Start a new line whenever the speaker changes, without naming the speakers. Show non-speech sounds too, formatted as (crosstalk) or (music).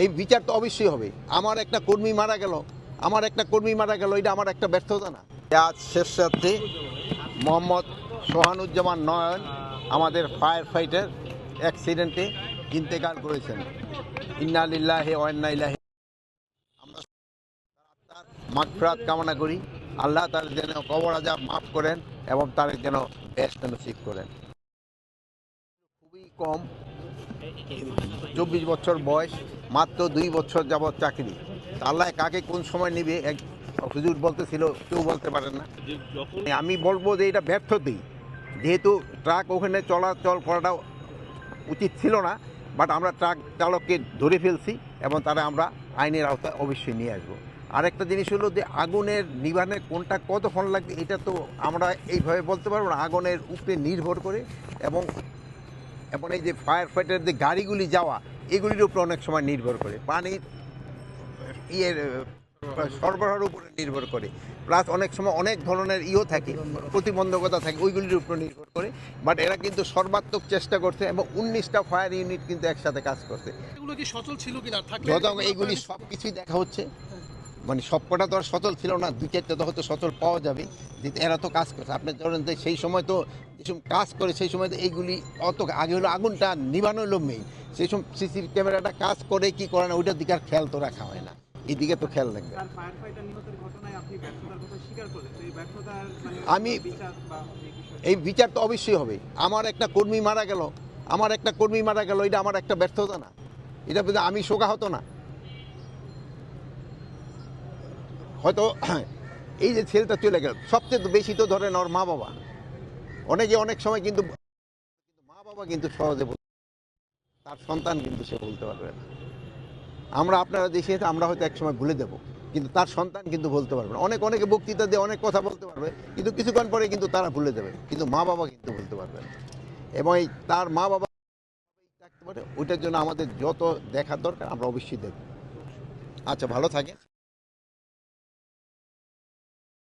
এই বিচার তো অবশ্যই হবে। আমার একটা কর্মী মারা গেল, আমার একটা কর্মী মারা গেল, এটা আমার একটা ব্যর্থতা না। আজ শেষ রাত্রে, মোহাম্মদ সোহানুজ্জামান নয়ন আমাদের ফায়ার ফাইটার অ্যাক্সিডেন্টে ইন্তেকাল করেছেন। ইন্না লিল্লাহে ওয়ান্না আমরা কামনা করি। আল্লাহ তার যেন কবর আজাব মাফ করেন এবং তার যেন নসিব করেন। খুবই কম চব্বিশ বছর বয়স, মাত্র দুই বছর যাবৎ চাকরি। আল্লাহ কাকে কোন সময় নিবে? এক হুজুর বলতেছিল, কেউ বলতে পারেন না। আমি বলব যে এটা ব্যর্থতেই যেহেতু ট্রাক ওখানে চলাচল করাটা উচিত ছিল না, বাট আমরা ট্রাক চালককে ধরে ফেলছি এবং তারা আমরা আইনের আওতায় অবশ্যই নিয়ে আসব। আরেকটা জিনিস হলো যে আগুনের নিবানের কোনটা কত কতক্ষণ লাগবে, এটা তো আমরা এইভাবে বলতে পারব না। আগুনের উপরে নির্ভর করে এবং এবং এই যে ফায়ার ফাইটার যে গাড়িগুলি যাওয়া এগুলির উপরে অনেক সময় নির্ভর করে। পানির ইয়ের সরবরাহের উপরে নির্ভর করে। প্লাস অনেক সময় অনেক ধরনের ইও থাকে প্রতিবন্ধকতা থাকে ওইগুলির উপর নির্ভর করে। বাট এরা কিন্তু সর্বাত্মক চেষ্টা করছে এবং উনিশটা ফায়ার ইউনিট কিন্তু একসাথে কাজ করছে।
এগুলো কি সচল ছিল কিনা?
যত সব কিছুই দেখা হচ্ছে। মানে সবকটা তো আর সচল ছিল না দুই চারটে তো হয়তো সচল পাওয়া যাবে। যে এরা তো কাজ করছে আপনি ধরেন যে সেই সময় তো যেসব কাজ করে সেই সময় তো এইগুলি অত আগে হলো আগুনটা নিবানো হলো মেইন সেই সময় সিসিটিভি ক্যামেরাটা কাজ করে কি করে না ওইটার দিকে আর খেয়াল তো রাখা হয় না। এদিকে তো খেয়াল রাখবে
মানে
আমি-
এই
বিচার তো অবশ্যই হবে। আমার একটা কর্মী মারা গেল আমার একটা কর্মী মারা গেল এটা আমার একটা ব্যর্থতা না। এটা আমি শোকাহত না। হয়তো (clears throat) এই যে ছেলেটা চলে গেল, সবচেয়ে বেশি তো ধরেন ওর মা বাবা। অনেকে অনেক সময় কিন্তু মা বাবা কিন্তু সহজে বলতে তার সন্তান কিন্তু সে বলতে পারবে না। আমরা আপনারা দেশে আমরা হয়তো একসময় ভুলে দেব, কিন্তু তার সন্তান কিন্তু বলতে পারবে না। অনেক অনেকে বক্তৃতা দিয়ে অনেক কথা বলতে পারবে, কিন্তু কিছুক্ষণ পরে কিন্তু তারা ভুলে দেবে কিন্তু মা বাবা কিন্তু বলতে পারবে না। এবং এই তার মা বাবা থাকতে পারে, ওইটার জন্য আমাদের যত দেখার দরকার আমরা অবশ্যই দেখব। আচ্ছা ভালো থাকে